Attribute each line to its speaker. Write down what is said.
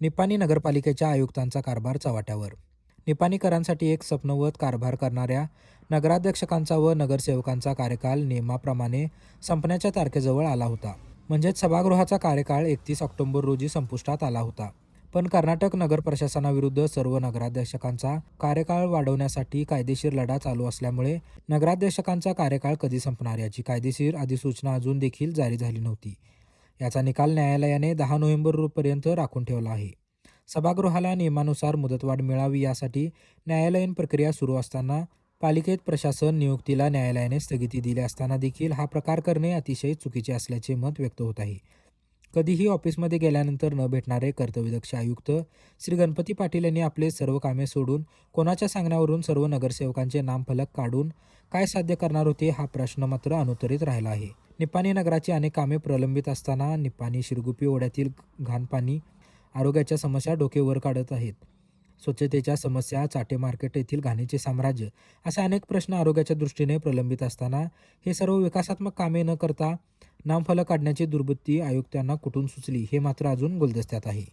Speaker 1: निपाणी नगरपालिकेच्या आयुक्तांचा कारभार चव्हाट्यावर. निपाणीकरांसाठी एक स्वप्नवत कारभार करणाऱ्या नगराध्यक्षकांचा व नगरसेवकांचा कार्यकाल नियमाप्रमाणे संपण्याच्या तारखेजवळ आला होता. म्हणजेच सभागृहाचा कार्यकाळ एकतीस ऑक्टोबर रोजी संपुष्टात आला होता. पण कर्नाटक नगर प्रशासनाविरुद्ध सर्व नगराध्यक्षकांचा कार्यकाळ वाढवण्यासाठी कायदेशीर लढा चालू असल्यामुळे नगराध्यक्षकांचा कार्यकाळ कधी संपणार याची कायदेशीर अधिसूचना अजून देखील जारी झाली नव्हती. याचा निकाल न्यायालयाने दहा नोव्हेंबरपर्यंत राखून ठेवला आहे. सभागृहाला नियमानुसार मुदतवाढ मिळावी यासाठी न्यायालयीन प्रक्रिया सुरू असताना पालिकेत प्रशासन नियुक्तीला न्यायालयाने स्थगिती दिली असताना देखील हा प्रकार करणे अतिशय चुकीचे असल्याचे मत व्यक्त होत आहे. कधीही ऑफिसमध्ये गेल्यानंतर न भेटणारे कर्तव्यदक्ष आयुक्त श्री गणपती पाटील यांनी आपले सर्व कामे सोडून कोणाच्या सांगण्यावरून सर्व नगरसेवकांचे नामफलक काढून काय साध्य करणार होते हा प्रश्न मात्र अनुत्तरित राहिला आहे. निपाणी नगराची अनेक कामे प्रलंबित असताना निपाणी शिरगुपी ओढ्यातील घाणपाणी आरोग्याच्या समस्या डोके वर काढत आहेत. स्वच्छतेच्या समस्या चाटे मार्केट येथील घाणीचे साम्राज्य असे अनेक प्रश्न आरोग्याच्या दृष्टीने प्रलंबित असताना हे सर्व विकासात्मक कामे न करता नामफलक काढण्याची दुर्बुद्धी आयुक्तांना कुठून सुचली हे मात्र अजून गुलदस्त्यात आहे.